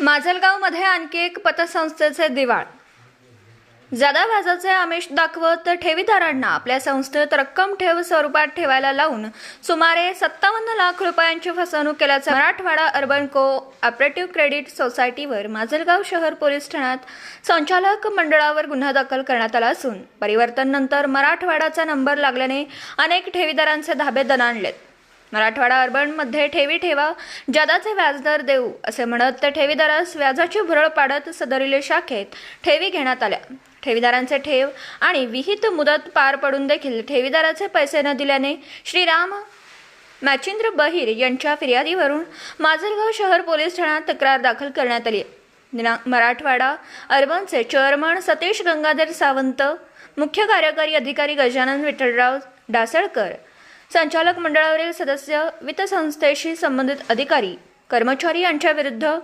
माजलगावमध्ये आणखी एक पतसंस्थेचे दिवाळ जादा व्याजाचे आमिष दाखवत ठेवीदारांना आपल्या संस्थेत रक्कम ठेव स्वरूपात ठेवायला लावून सुमारे सत्तावन्न लाख रुपयांची फसवणूक केल्याचा Marathwada urban co operative credit सोसायटीवर Majalgaon शहर पोलीस ठाण्यात संचालक मंडळावर गुन्हा दाखल करण्यात आला असून परिवर्तन नंतर मराठवाडाचा नंबर लागल्याने अनेक ठेवीदारांचे धाबे दणाणलेत. मराठवाडा अर्बनमध्ये ठेवी ठेवा जादाचे व्याजदर देऊ असे म्हणत त्या ठेवीदारास व्याजाची भुरळ पाडत सदरील शाखेत ठेवी घेण्यात आल्या ठेवीदारांचे ठेव आणि विहित मुदत पार पडून देखील ठेवीदाराचे पैसे न दिल्याने श्रीराम मॅचिंद्र बहिर यांच्या फिर्यादीवरून माजलगाव शहर पोलीस ठाण्यात तक्रार दाखल करण्यात आली आहे. दिनांक मराठवाडा अर्बनचे चेअरमन सतीश गंगाधर सावंत मुख्य कार्यकारी अधिकारी गजानन विठ्ठलराव डासळकर संचालक मंडळावरील सदस्य वित्तसंस्थेशी संबंधित अधिकारी कर्मचारी यांच्या विरुद्ध